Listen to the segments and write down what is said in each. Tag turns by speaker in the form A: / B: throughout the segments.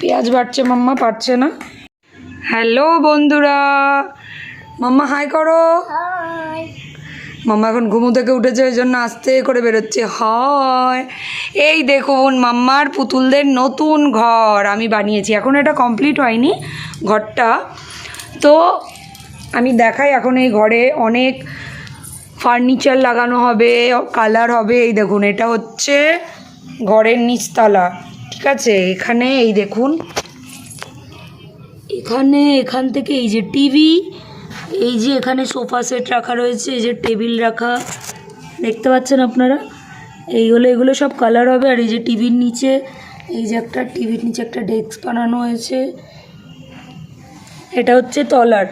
A: পেঁয়াজ বাড়ছে মাম্মা পারছে না। হ্যালো বন্ধুরা মাম্মা হাই করো। মাম্মা এখন ঘুমো থেকে উঠেছে ওই জন্য আস্তে করে বেরোচ্ছে। হয় এই দেখুন মাম্মার পুতুলদের নতুন ঘর আমি বানিয়েছি। এখন এটা কমপ্লিট হয়নি ঘরটা। তো আমি দেখাই এখন এই ঘরে অনেক ফার্নিচার লাগানো হবে কালার হবে। এই দেখুন এটা হচ্ছে ঘরের নিচতলা। ঠিক আছে, এখানে এই দেখুন। এখানে, এখান থেকে এই যে টিভি, এই যে এখানে সোফা সেট রাখা রয়েছে, এই যে টেবিল রাখা। দেখতে পাচ্ছেন আপনারা? এইগুলো এগুলো সব কালার হবে, আর এই যে টিভির নিচে, এই যে একটা টিভির নিচে একটা ডেস্ক বানানো হয়েছে। এটা হচ্ছে তলার।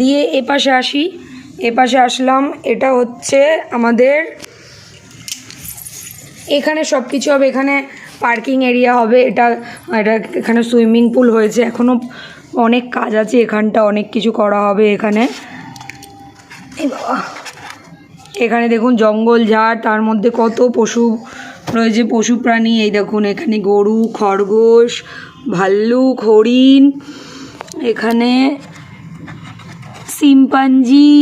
A: দিয়ে এ পাশে আসি এ পাশে আসলাম, এটা হচ্ছে আমাদের, এখানে সব কিছু হবে। এখানে পার্কিং এরিয়া হবে, এটা এটা এখানে সুইমিং পুল হয়েছে এখনও অনেক কাজ আছে, এখানটা অনেক কিছু করা হবে এখানে। এখানে দেখুন জঙ্গল ঝাড়, তার মধ্যে কত পশু রয়েছে, পশু প্রাণী, এই দেখুন এখানে গরু, খরগোশ, ভাল্লুক, হরিণ, এখানে সিম্পাঞ্জি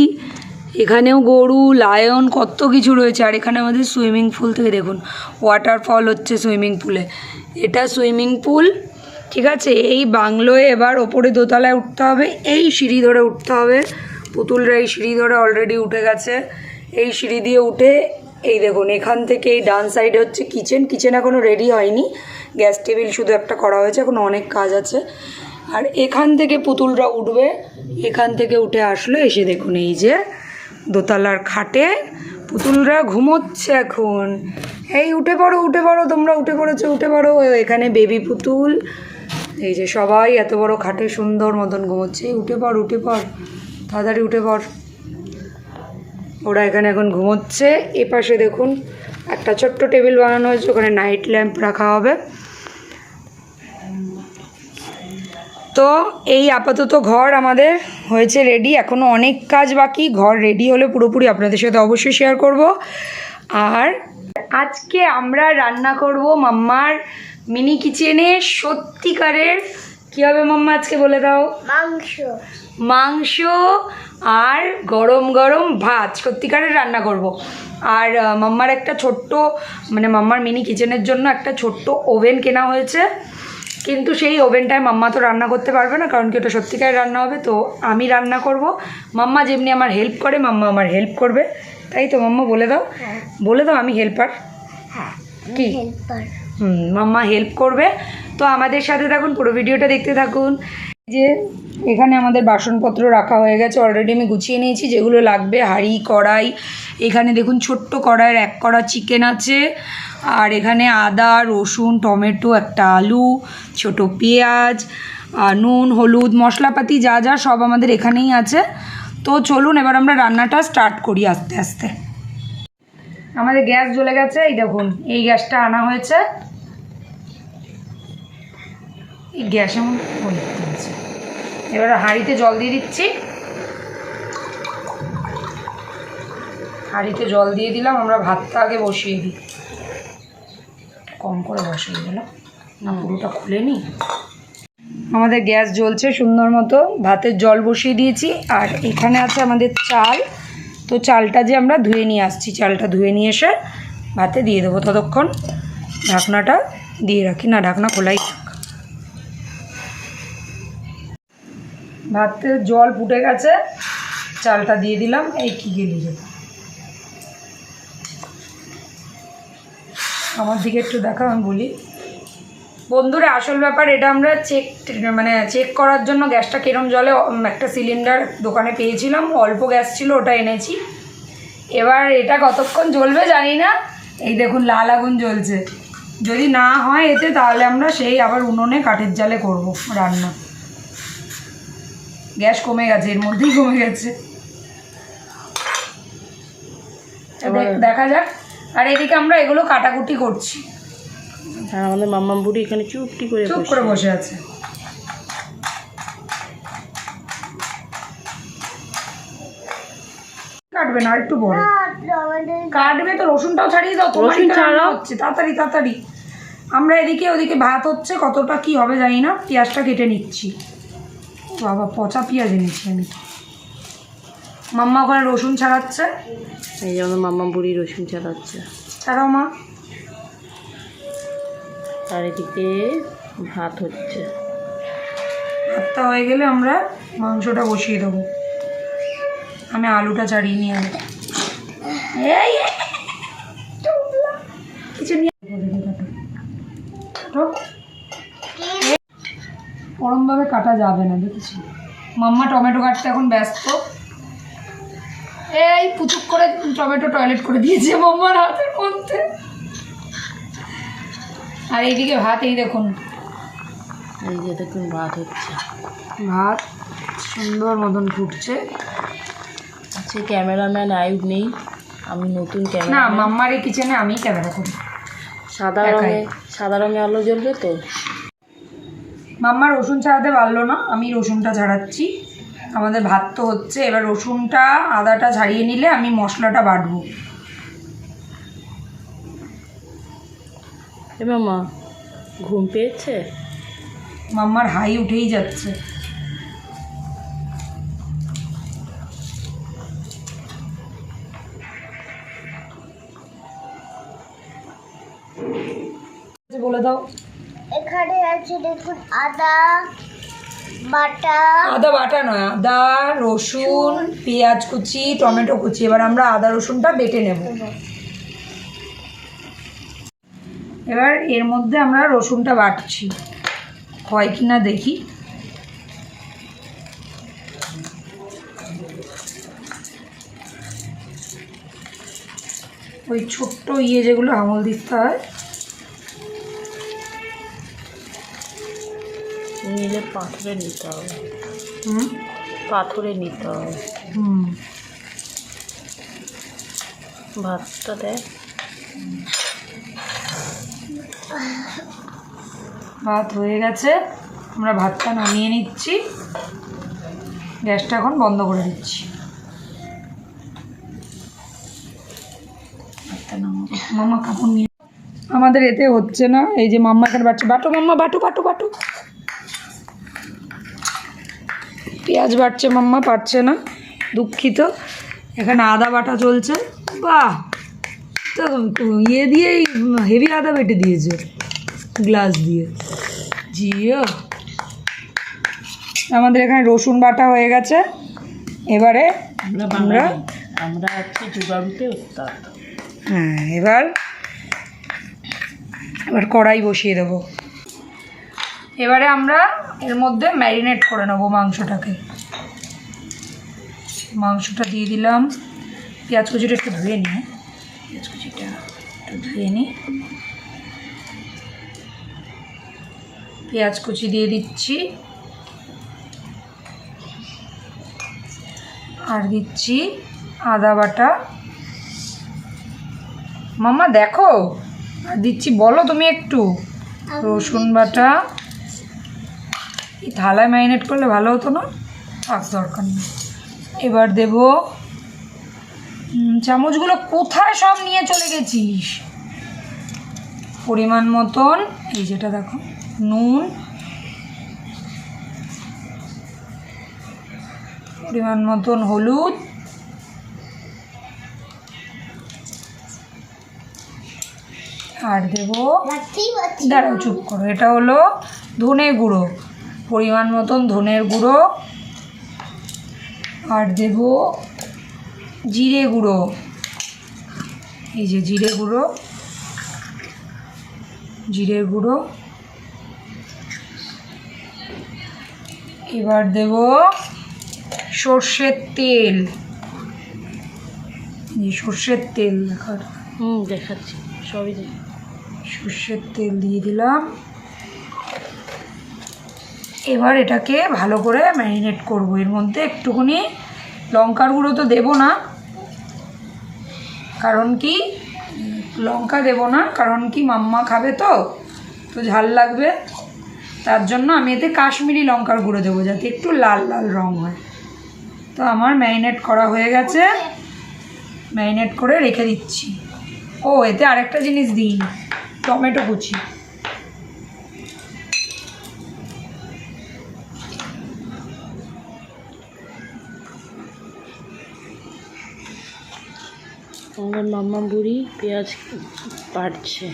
A: এখানেও গরু লায়ন কত কিছু রয়েছে। আর এখানে আমাদের সুইমিং পুল থেকে দেখুন ওয়াটারফল হচ্ছে সুইমিং পুলে এটা সুইমিং পুল ঠিক আছে? এই বাংলোয় এবার ওপরে দোতলায় উঠতে হবে, এই সিঁড়ি ধরে উঠতে হবে। পুতুলরা এই সিঁড়ি ধরে অলরেডি উঠে গেছে। এই সিঁড়ি দিয়ে উঠে, এই দেখুন, এখান থেকে এই ডান সাইডে হচ্ছে কিচেন কিচেন এখনও রেডি হয়নি। গ্যাস টেবিল শুধু একটা করা হয়েছে, এখন অনেক কাজ আছে। আর এখান থেকে পুতুলরা উঠবে, এখান থেকে উঠে আসলো, এসে দেখুন এই যে দোতলার খাটে। পুতুলরা ঘুমোচ্ছে এখন। এই উঠে পড়ো উঠে পড়ো, তোমরা উঠে পড়েছো, উঠে পড়ো। এখানে বেবি পুতুল। এই যে সবাই এত বড় খাটে সুন্দর মতন ঘুমোচ্ছে। উঠে পড় উঠে পড়, তাড়াতাড়ি উঠে পড়। ওরা এখানে এখন ঘুমোচ্ছে। এ পাশে দেখুন, একটা ছোট্ট টেবিল বানানো হয়েছে। ওখানে নাইট ল্যাম্প রাখা হবে। তো এই আপাতত ঘর আমাদের হয়েছে রেডি এখনও অনেক কাজ বাকি। ঘর রেডি হলে পুরোপুরি আপনাদের সাথে অবশ্যই শেয়ার করব। আর আজকে আমরা রান্না করব মাম্মার মিনি কিচেনে সত্যিকারের কী হবে মাম্মা আজকে বলে দাও?
B: মাংস।
A: মাংস আর গরম গরম ভাত। সত্যিকারের রান্না করব। আর মাম্মার একটা ছোট্ট মানে মাম্মার মিনি কিচেনের জন্য একটা ছোট্ট ওভেন কেনা হয়েছে। কিন্তু সেই ওভেনটায় মাম্মা তো রান্না করতে পারবে না কারণ কি ওটা সত্যিকারের রান্না হবে তো আমি রান্না করব। মাম্মা যেমনি আমার হেল্প করে মাম্মা আমার হেল্প করবে। তাই তো মাম্মা বলে দাও।
B: হ্যাঁ।
A: বলে দাও আমি হেল্পার
B: হ্যাঁ
A: কি?
B: হেল্পার
A: হুম মাম্মা হেল্প করবে। তো আমাদের সাথে থাকুন পুরো ভিডিওটা দেখতে থাকুন। যে এখানে আমাদের বাসনপত্র রাখা হয়ে গেছে অলরেডি আমি গুছিয়ে নিয়েছি যেগুলো লাগবে হাঁড়ি কড়াই। এখানে দেখুন ছোট্ট কড়াইয়ের এক কড়া চিকেন আছে। আর এখানে আদা, রসুন, টমেটো, একটা আলু, ছোট পেঁয়াজ আর নুন, হলুদ, মশলাপাতি যা যা সব আমাদের এখানেই আছে। তো চলুন এবার আমরা রান্নাটা স্টার্ট করি আস্তে আস্তে। আমাদের গ্যাস জ্বলে গেছে, এই দেখুন, এই গ্যাসটা আনা হয়েছে। এই গ্যাস এমন এবার হাঁড়িতে জল দিয়ে দিচ্ছি। হাঁড়িতে জল দিয়ে দিলাম, আমরা ভাতটা আগে বসিয়ে দিই। কম করে বসিয়ে দিলাম। না পুরোটা খুলে নি। আমাদের গ্যাস জ্বলছে সুন্দর মতো। ভাতের জল বসিয়ে দিয়েছি। আর এখানে আছে আমাদের চাল। তো চালটা যে আমরা ধুয়ে নিয়ে আসছি চালটা ধুয়ে নিয়ে এসে ভাতে দিয়ে দেবো ততক্ষণ। ঢাকনাটা দিয়ে রাখি না ঢাকনা খোলাই থাক। ভাতে জল ফুটে গেছে। চালটা দিয়ে দিলাম এই কি গেলি রে আমার দিকে একটু দেখা আমি বলি। বন্ধুরা আসল ব্যাপার এটা আমরা চেক মানে চেক করার জন্য গ্যাসটা কিরম জলে একটা সিলিন্ডার দোকানে পেয়েছিলাম অল্প গ্যাস ছিল ওটা এনেছি। এবার এটা কতক্ষণ জ্বলবে জানি না। এই দেখুন লাল আগুন জ্বলছে। যদি না হয় এতে তাহলে আমরা সেই আবার উনুনে কাঠের জালে করব রান্না। গ্যাস কমে গেছে এর মধ্যেই কমে গেছে। দেখা যাক। আর এদিকে আমরা এগুলো কাটাকুটি করছি।
C: আর আমাদের মাম্মাম বুড়ি এখানে চুপটি করে
A: চুপ করে বসে আছে। কাটবে না একটু বড়। কাটবে তো রসুনটাও ছাড়িয়ে দাও তোমার
C: রসুন
A: হচ্ছে তাড়াতাড়ি তাড়াতাড়ি। আমরা এদিকে ওদিকে ভাত হচ্ছে কতটা কি হবে জানি না পেঁয়াজটা কেটে নিচ্ছি। বাবা পচা পেঁয়াজ এনেছি আমি। মাম্মা ওখানে রসুন ছাড়াচ্ছে।
C: এই যে আমাদের মাম্মা বুড়ি রসুন ছাড়াচ্ছে।
A: ছাড়াও মা।
C: আর এদিকে ভাত হচ্ছে।
A: ভাতটা হয়ে গেলে আমরা মাংসটা বসিয়ে দেবো। আমি আলুটা ছাড়িয়ে নিয়ে কিছু নিয়ে ওরমভাবে কাটা যাবে না দেখেছি মাম্মা টমেটো কাটতে এখন ব্যস্ত। এই পুচুক করে টমেটো টয়লেট করে দিয়েছে মাম্মার হাতের মধ্যে। আর এইদিকে ভাত এই দেখুন।
C: এই যে দেখুন ভাত হচ্ছে।
A: ভাত সুন্দর মতন ফুটছে।
C: আজকে ক্যামেরাম্যান আয়ুব নেই। আমি নতুন
A: না
C: ক্যামেরা
A: মাম্মার এই কিচেনে আমি ক্যামেরা করি।
C: সাদা রঙে সাদা রঙে আলো জ্বলবে তো?
A: মাম্মা রসুন ছাড়াতে পারল না আমি রসুনটা ছাড়াচ্ছি। আমাদের ভাত তো হচ্ছে এবার রসুনটা আদাটা ছাড়িয়ে নিলে আমি মশলাটা বাটবো।
C: এ মামা ঘুম পেয়েছে?
A: মাম্মার হাই উঠেই যাচ্ছে। বলে দাও।
B: এখানে আছে দেখুন আদা বাটা।
A: আদা বাটা নয় আদা রসুন পেঁয়াজ কুচি টমেটো কুচি। এবার আমরা আদা রসুনটা বেটে নেব। এবার এর মধ্যে আমরা রসুনটা বাটছি। হয় কি না দেখি। ওই ছোট্ট ইয়ে যেগুলো আমল দিতে হয়
C: নিলে পাথরে নিতে হবে।
A: হুম?
C: পাথরে নিতে হবে।
A: হুম।
C: ভাতটা দেয়
A: ভাত হয়ে গেছে। আমরা ভাতটা নামিয়ে নিচ্ছি। গ্যাসটা এখন বন্ধ করে দিচ্ছি। মাম্মা কাপড় নিয়ে আমাদের এতে হচ্ছে না। এই যে মাম্মা এখানে বাটছে বাটো মাম্মা বাটো বাটো বাটো। পেঁয়াজ বাটছে মাম্মা পারছে না দুঃখিত। এখানে আদা বাটা চলছে। বাহ! তো ইয়ে দিয়েই হেভি আদা বেটে দিয়েছে গ্লাস দিয়ে। জিও! আমাদের এখানে রসুন বাটা হয়ে গেছে। এবারে
C: আমরা
A: আমরা
C: উস্তাদ।
A: হ্যাঁ এবার এবার কড়াই বসিয়ে দেবো। এবারে আমরা এর মধ্যে ম্যারিনেট করে নেব মাংসটাকে। মাংসটা দিয়ে দিলাম। পেঁয়াজ কুচিটা একটু ধুয়ে নিই? পেঁয়াজ কুচিটা একটু ধুয়ে নিই পেঁয়াজ কুচি দিয়ে দিচ্ছি। আর দিচ্ছি আদা বাটা। মামা দেখো? আর দিচ্ছি বলো তুমি একটু। রসুন বাটা। এই থালায় ম্যারিনেট করলে ভালো হতো না? থাক দরকার নেই। এবার দেব চামচগুলো কোথায় সব নিয়ে চলে গেছিস? পরিমাণ মতন এই যেটা দেখো নুন পরিমাণ মতন হলুদ আর দেবো দাঁড়াও চুপ করো এটা হলো ধনে গুঁড়ো। পরিমাণ মতন ধনের গুঁড়ো। আর দেব জিরে গুঁড়ো। এই যে জিরে গুঁড়ো। জিরে গুঁড়ো। এবার দেব সর্ষের তেল। সর্ষের তেল দেখার।
C: হুম দেখাচ্ছি। সবই দেখ
A: সর্ষের তেল দিয়ে দিলাম। এবার এটাকে ভালো করে ম্যারিনেট করব। এর মধ্যে একটুখানি লঙ্কার গুঁড়ো তো দেবো না। কারণ কি? লঙ্কা দেবো না, কারণ কি মাম্মা খাবে তো তো ঝাল লাগবে। তার জন্য আমি এতে কাশ্মীরি লঙ্কার গুঁড়ো দেবো, যাতে একটু লাল লাল রং হয়। তো আমার ম্যারিনেট করা হয়ে গেছে। ম্যারিনেট করে রেখে দিচ্ছি। ও, এতে আরেকটা জিনিস দিই। টমেটো কুচি।
C: আমাদের মাম্মা বুড়ি পেঁয়াজ পাড়ছে।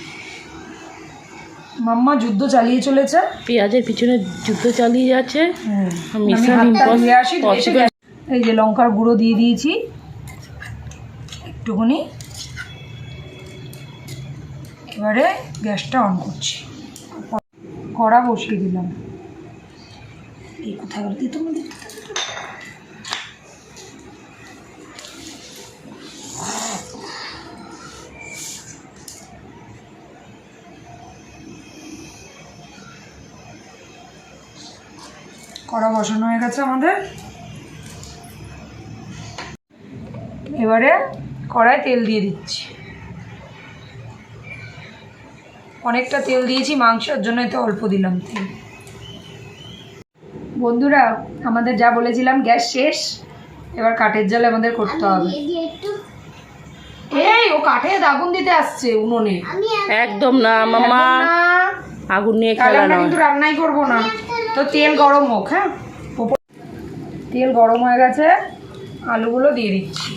A: মাম্মা যুদ্ধ চালিয়ে চলেছে।
C: পেঁয়াজের পিছনে যুদ্ধ চালিয়ে যাচ্ছে।
A: গ্যাস- এই যে লঙ্কার গুঁড়ো দিয়ে দিয়েছি। একটুখানি। এবারে গ্যাসটা অন করছি। কড়া বসিয়ে দিলাম। এই কোথায় গেল? কড়া বসানো হয়ে গেছে আমাদের। এবারে কড়ায় তেল দিয়ে দিচ্ছি। অনেকটা তেল দিয়েছি মাংসের জন্য তো অল্প দিলাম তেল। বন্ধুরা আমাদের যা বলেছিলাম গ্যাস শেষ। এবার কাঠের জালে আমাদের করতে হবে।
B: এই যে একটু।
A: এই ও কাঠে আগুন দিতে আসছে উনুনে।
C: একদম না
A: মামা
C: আগুন নিয়ে খেলা নয়।
A: কিন্তু রান্নাই করব না। তো তেল গরম হোক হ্যাঁ? তেল গরম হয়ে গেছে, আলুগুলো দিয়ে দিচ্ছি।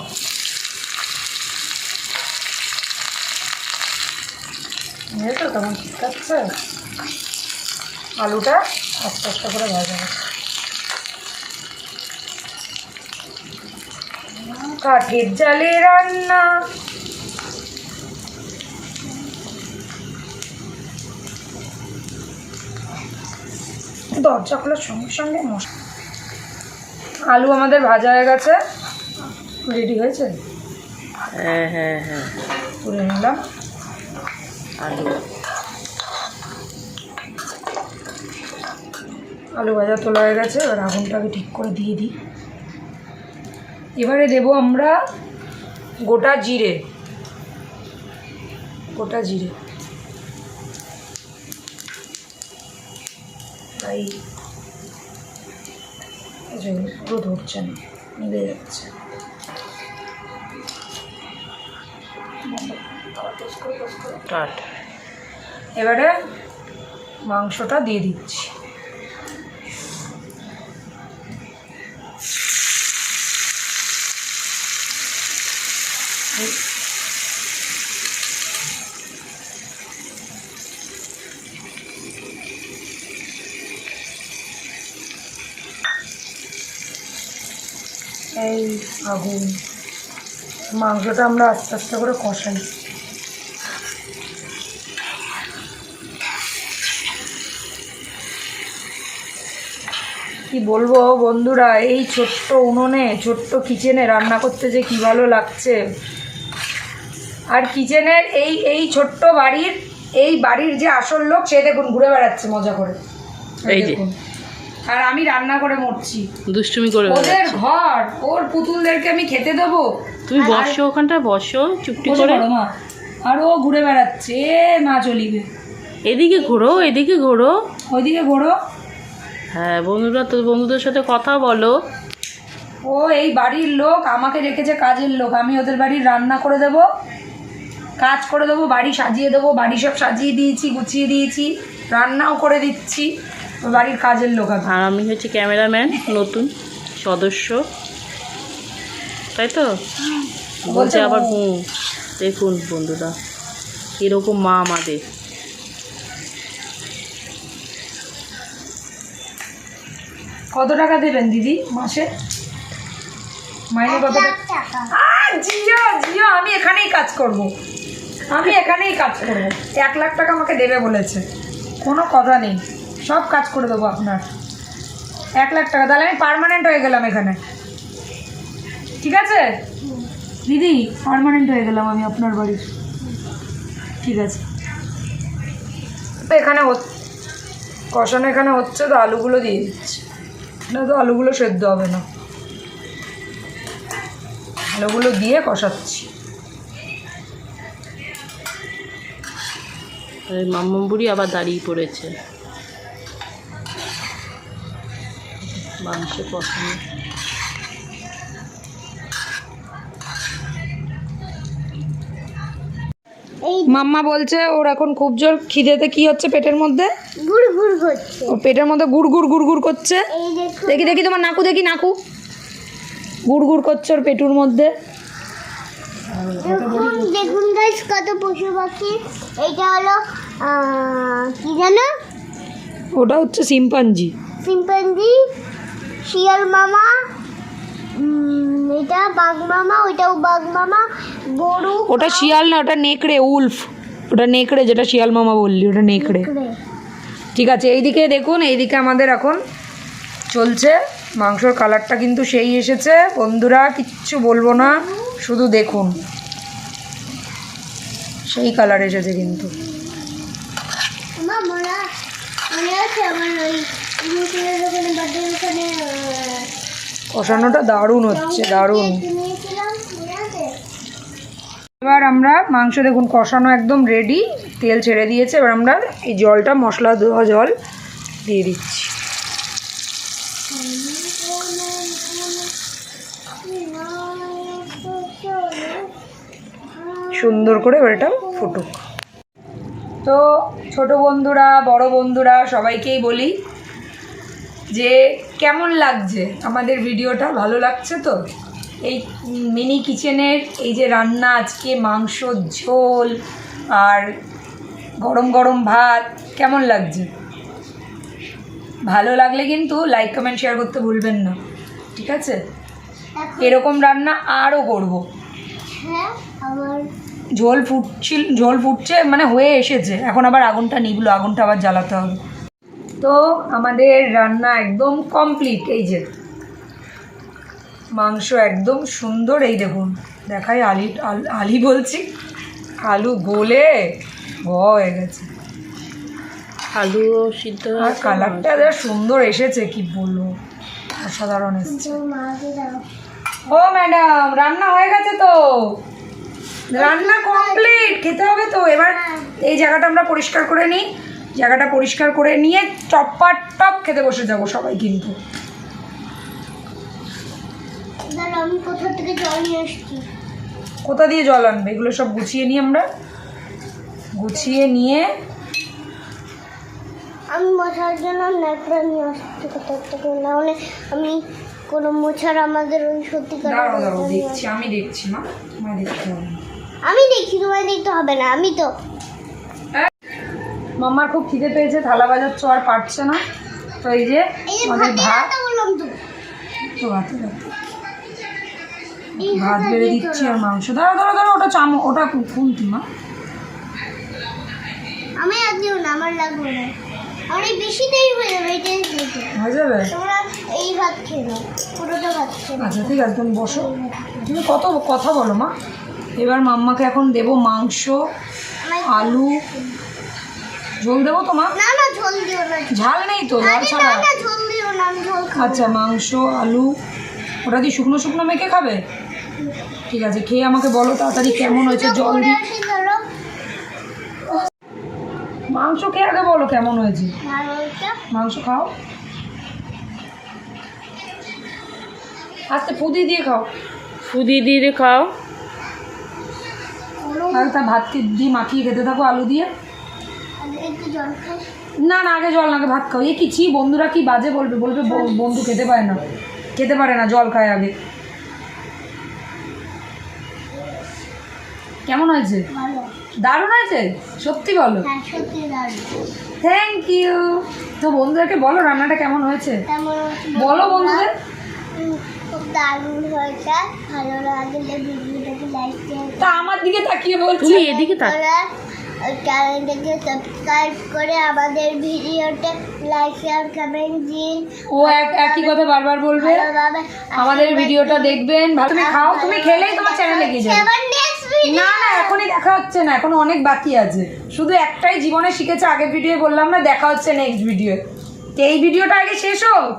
A: বুঝেছ কেমন ঠিক আছে? আলুটা আস্তে আস্তে করে ভাজা গেছে কাঠের জালে রান্না। দরজা খোলার সঙ্গে সঙ্গে মশলা আলু আমাদের ভাজা হয়ে গেছে। রেডি হয়েছে?
C: হ্যাঁ হ্যাঁ হ্যাঁ।
A: তুলে নিলাম।
C: আলু।
A: আলু ভাজা তোলা হয়ে গেছে এবার আগুনটাকে ঠিক করে দিয়ে দিই। এবারে দেব আমরা গোটা জিরে। গোটা জিরে। তাই পুরো ধরছে না নিভে যাচ্ছে। এবারে মাংসটা দিয়ে দিচ্ছি এই আগুন মাংসটা আমরা আস্তে আস্তে করে কষাই কি বলব বন্ধুরা এই ছোট্ট উনুনে ছোট্ট কিচেনে রান্না করতে যে কি ভালো লাগছে আর কিচেনের এই এই ছোট্ট বাড়ির এই বাড়ির যে আসল লোক সে দেখুন ঘুরে বেড়াচ্ছে মজা করে
C: এই।
A: দেখুন। আর আমি রান্না করে মরছি।
C: দুষ্টুমি করে
A: ওদের ঘর ওর পুতুলদেরকে আমি খেতে দেবো।
C: তুমি বসো ওখানটায় বসো চুপটি করে।
A: মা। আর ও ঘুরে বেড়াচ্ছে মা চলিবে।
C: এদিকে ঘোরো এদিকে ঘোরো।
A: ওইদিকে ঘোরো।
C: হ্যাঁ বন্ধুরা তো বন্ধুদের সাথে কথা বলো।
A: ও এই বাড়ির লোক আমাকে রেখেছে কাজের লোক। আমি ওদের বাড়ির রান্না করে দেব কাজ করে দেবো বাড়ি সাজিয়ে দেবো বাড়ি সব সাজিয়ে দিয়েছি গুছিয়ে দিয়েছি রান্নাও করে দিচ্ছি। বাড়ির কাজের লোক
C: আর আমি হচ্ছে ক্যামেরাম্যান নতুন সদস্য। তাই তো? বলছে আবার হুম। দেখুন বন্ধুরা এরকম মা আমাদের।
A: কত টাকা দেবেন দিদি মাসে? মাইনে কত? টাকা। জিও আমি এখানেই কাজ করব। আমি এখানেই কাজ করব। এক লাখ টাকা আমাকে দেবে বলেছে। কোনো কথা নেই। সব কাজ করে দেবো আপনার। এক লাখ টাকা। তাহলে আমি পার্মানেন্ট হয়ে গেলাম এখানে। ঠিক আছে? দিদি পারমানেন্ট হয়ে গেলাম আমি আপনার বাড়ির ঠিক আছে। এখানে কষানো এখানে হচ্ছে, তো আলুগুলো দিয়ে দিচ্ছি। না তো আলুগুলো সেদ্ধ হবে না। আলুগুলো দিয়ে কষাচ্ছি।
C: মাম্মাম বুড়ি আবার দাঁড়িয়ে পড়েছে। মাংস পছন্দ।
A: মাম্মা বলছে ওর এখন খুব জোর খিদেতে কি হচ্ছে পেটের মধ্যে? ও পেটের মধ্যে গুড় গুড় গুড় গুড় করছে। দেখি। দেখি তোমার নাকু দেখি নাকু। গুড় গুড় করছে ওর পেটুর মধ্যে।
B: দেখুন গাইস কত পশু পাখি। এইটা হলো কি জানো?
A: ওটা হচ্ছে সিম্পাঞ্জি
B: সিম্পাঞ্জি শিয়াল মামা এটা বাঘ মামা ওইটাও বাঘ মামা গরু
A: ওটা শিয়াল না ওটা নেকড়ে উলফ। ওটা নেকড়ে যেটা শিয়াল মামা বললি ওটা নেকড়ে। ঠিক আছে এইদিকে দেখুন এইদিকে আমাদের এখন চলছে। মাংসর কালারটা কিন্তু সেই এসেছে। বন্ধুরা কিচ্ছু বলব না শুধু দেখুন। সেই কালার এসেছে কিন্তু।
B: আমার মনে আছে আমার ওই
A: কষানোটা দারুণ হচ্ছে, দারুণ। এবার আমরা মাংস দেখুন, কষানো একদম রেডি তেল ছেড়ে দিয়েছে, এবার আমরা এই জলটা, মশলা দেওয়া জল দিয়ে দিচ্ছি। সুন্দর করে এবার এটা ফুটুক। তো ছোট বন্ধুরা, বড় বন্ধুরা, সবাইকেই বলি যে কেমন লাগছে? আমাদের ভিডিওটা ভালো লাগছে তো? এই মিনি কিচেনের এই যে রান্না আজকে মাংস ঝোল আর গরম গরম ভাত কেমন লাগছে? ভালো লাগলে কিন্তু লাইক কমেন্ট শেয়ার করতে ভুলবেন না। ঠিক আছে? এরকম রান্না আরও করব।
B: হ্যাঁ
A: ঝোল ফুটছিল ঝোল ফুটছে মানে হয়ে এসেছে। এখন আবার আগুনটা নিবলো আগুনটা আবার জ্বালাতে হবে। তো আমাদের রান্না একদম কমপ্লিট এই যে। মাংস একদম সুন্দর এই দেখুন দেখাই আলি আল- বলছি। আলু গলে ভ হয়ে গেছে।
C: আলু সিদ্ধ
A: আর কালারটা যা সুন্দর এসেছে কি বলব? অসাধারণ এসেছে। ও ম্যাডাম রান্না হয়ে গেছে তো? রান্না কমপ্লিট খেতে হবে তো। এবার এই জায়গাটা আমরা পরিষ্কার করে নিই। জায়গাটা পরিষ্কার করে নিয়ে টপ্পা টপ খেতে বসে যাব সবাই কিন্তু।
B: কোথা
A: দিয়ে জল আনবে? এগুলো সব গুছিয়ে নিই আমরা। গুছিয়ে নিয়ে
B: আমি মশার জন্য ন্যাকড়া নিয়ে আসছি কোথা থেকে? না হলে আমি কোনো মোছার আমাদের ওই সত্যিকার
A: দাঁড়াও দাঁড়াও দেখছি। আমি দেখছি মা। তোমায় দেখতে হবে।
B: আমি দেখছি তোমায় দেখতে হবে না। আমি তো
A: মাম্মার খুব খিদে পেয়েছে থালা বাজাচ্ছ আর পারছে না। তো এই যে আমাদের ভাত।
B: তো।
A: ভাতে ভাত বেড়ে দিচ্ছি আর মাংস। দাঁড়া ধরো ধরো ওটা চাম ওটা খুন্তি মা।
B: আমি আর দিও না আমার লাগবে না। বেশিটাই হয়ে যাবে এটাই দিতে
A: হয়ে যাবে?
B: তোমরা এই ভাত খেয়ে নাও পুরোটা ভাত খেয়ে
A: আচ্ছা ঠিক আছে তুমি বসো। তুমি কত কথা বলো মা। এবার মাম্মাকে এখন দেবো মাংস আলু ঝোল দেবো তো মা
B: না না ঝোল দিও না।
A: ঝাল নেই তো ঝাল ছাড়া।
B: না ঝোল দিও না আমি ঝোল খাব
A: আচ্ছা মাংস আলু ওটা দিয়ে শুকনো শুকনো মেখে খাবে? ঠিক আছে খেয়ে আমাকে বলো তাড়াতাড়ি কেমন হয়েছে জল দিয়ে মাংস খেয়ে আগে বলো কেমন হয়েছে। মাংস খাও। আস্তে ফুদি দিয়ে খাও।
C: ফুদি দিয়ে খাও।
A: আর তা ভাতকে দিয়ে মাখিয়ে খেতে থাকো আলু দিয়ে। না না আগে জল না ভাত খাও। এ কি ছি বন্ধুরা কি বাজে বলবে? বলবে বন্ধু খেতে পারে না। খেতে পারে না জল খায় আগে। কেমন হয়েছে?
B: ভালো।
A: দারুণ হয়েছে? সত্যি বলো।
B: হ্যাঁ
A: থ্যাংক ইউ তো বন্ধুদেরকে বলো রান্নাটা কেমন হয়েছে? বলো বন্ধুদের।
B: উম, খুব দারুণ হয়েছে। ভালো লাগলে। ভিডিওটাকে লাইক শেয়ার
A: তা আমার দিকে তাকিয়ে বলছি।
C: তুমি এদিকে তাক
B: চ্যানেলটাকে সাবস্ক্রাইব করে আমাদের ভিডিওতে লাইক শেয়ার কমেন্ট দিন
A: ও এক একই কথা বারবার বলবে। আমাদের ভিডিওটা দেখবেন। তুমি খাও তুমি খেলেই তোমার চ্যানেলে গিয়ে যাবে।
B: নেক্সট
A: না না এখনই দেখা হচ্ছে না এখন অনেক বাকি আছে। শুধু একটাই জীবনে শিখেছে আগের ভিডিও বললাম না দেখা হচ্ছে নেক্সট ভিডিও তো। এই ভিডিওটা আগে শেষ হোক?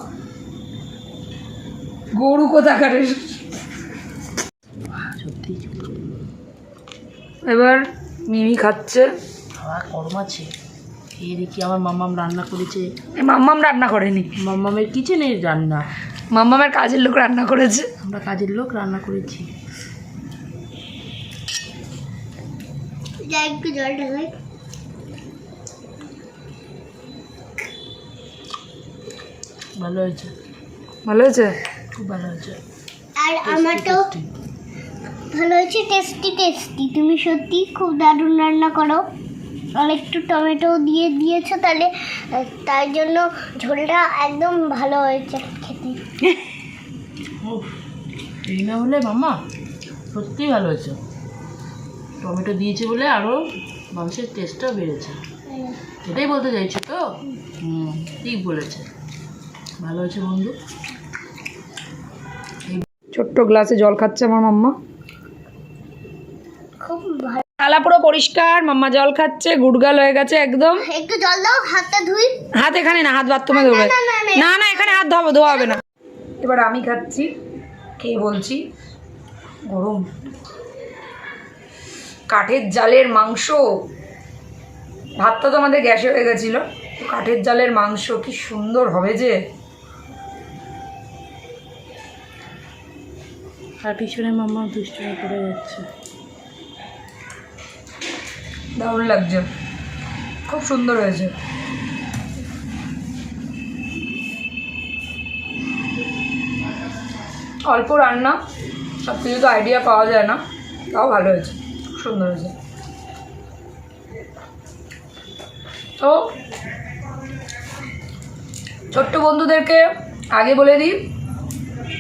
A: গরু কোথাকারের? এবার মিমি খাচ্ছে।
C: খাওয়া গরম আছে। খেয়ে দেখি আমার মাম্মাম রান্না করেছে।
A: এ মাম্মাম রান্না করেনি।
C: মাম্মামের কিচেনের রান্না।
A: মাম্মামের কাজের লোক রান্না করেছে।
C: আমরা কাজের লোক রান্না করেছি। ভালো হয়েছে?
A: ভালো হয়েছে?
C: খুব ভালো হয়েছে।
B: আর আমারটাও
C: Tasty.
B: ভালো হয়েছে টেস্টি টেস্টি তুমি সত্যি খুব দারুণ রান্না করো। আর একটু টমেটো দিয়ে দিয়েছ তাহলে তাই জন্য ঝোলটা একদম ভালো হয়েছে খেতে।
C: এই না হলে মামা সত্যি ভালো হয়েছে। টমেটো দিয়েছে বলে আরও মাংসের টেস্টটাও বেড়েছে। এটাই বলতে চাইছো তো? হুম ঠিক বলেছে। ভালো হয়েছে বন্ধু।
A: ছোট্ট গ্লাসে জল খাচ্ছে আমার মাম্মা। থালা পুরো পরিষ্কার মাম্মা জল খাচ্ছে গুড়গাল হয়ে গেছে একদম।
B: একটু জল দাও হাতটা ধুই।
A: হাত এখানে না হাত বাথরুমে ধোবে।
B: না, না, না।
A: না না এখানে হাত ধোবো ধোয়া হবে না। এবার আমি খাচ্ছি খেয়ে বলছি গরম। কাঠের জালের মাংস। ভাতটা তো আমাদের গ্যাসে হয়ে গেছিল। তো কাঠের জালের মাংস কি সুন্দর হবে যে।
C: আর পিছনে মাম্মা দুষ্টুমি করে যাচ্ছে।
A: দারুণ লাগছে। খুব সুন্দর হয়েছে। অল্প রান্না সব কিছু তো আইডিয়া পাওয়া যায় না, তাও ভালো হয়েছে সুন্দর হয়েছে। তো, ছোট্ট বন্ধুদেরকে আগে বলে দিই,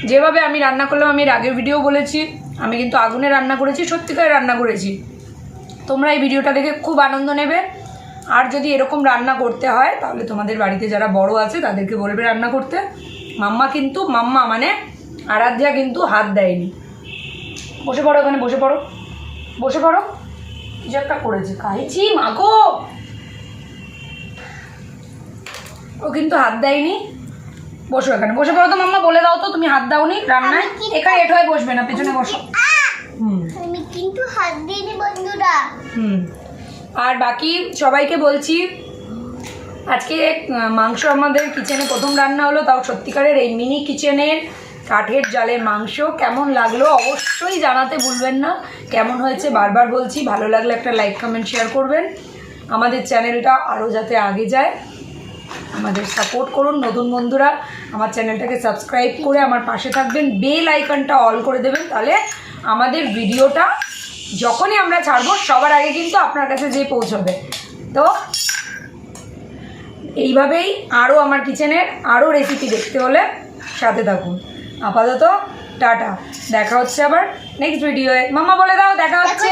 A: যেভাবে আমি রান্না করলাম, আমি এর আগের ভিডিও বলেছি, আমি কিন্তু আগুনে রান্না করেছি সত্যিকার রান্না করেছি। তোমরা এই ভিডিওটা দেখে খুব আনন্দ নেবে। আর যদি এরকম রান্না করতে হয় তাহলে তোমাদের বাড়িতে যারা বড় আছে তাদেরকে বলবে রান্না করতে। মাম্মা কিন্তু মাম্মা মানে আরাধ্যা কিন্তু হাত দেয়নি। বসে পড়ো ওখানে বসে পড়ো। বসে পড়ো। কিছু একটা করেছে খাইছি মাগো ও কিন্তু হাত দেয়নি। বসো এখানে বসে পড়ো তো মাম্মা বলে দাও তো তুমি হাত দাওনি রান্নায়। এখানে এট হয়ে বসবে না পেছনে বসো। হুম।
B: কিন্তু হাত দিইনি বন্ধুরা।
A: হুম। আর বাকি সবাইকে বলছি, আজকে মাংস আমাদের কিচেনে প্রথম রান্না হলো, তাও সত্যিকারের এই মিনি কিচেনের কাঠের জালের মাংস। কেমন লাগল অবশ্যই জানাতে ভুলবেন না। কেমন হয়েছে বারবার বলছি, ভালো লাগলে একটা লাইক কমেন্ট শেয়ার করবেন। আমাদের চ্যানেলটা আরও যাতে আগে যায়। আমাদের সাপোর্ট করুন নতুন বন্ধুরা। আমার চ্যানেলটাকে সাবস্ক্রাইব করে আমার পাশে থাকবেন। বেল আইকনটা অল করে দেবেন। তাহলে আমাদের ভিডিওটা যখনই আমরা ছাড়বো সবার আগে কিন্তু আপনার কাছে যেয়ে পৌঁছবে। তো এইভাবেই আরও আমার কিচেনের আরও রেসিপি দেখতে হলে সাথে থাকুন। আপাতত টাটা। দেখা হচ্ছে আবার নেক্সট ভিডিওয়ে মামা বলে দাও দেখা হচ্ছে।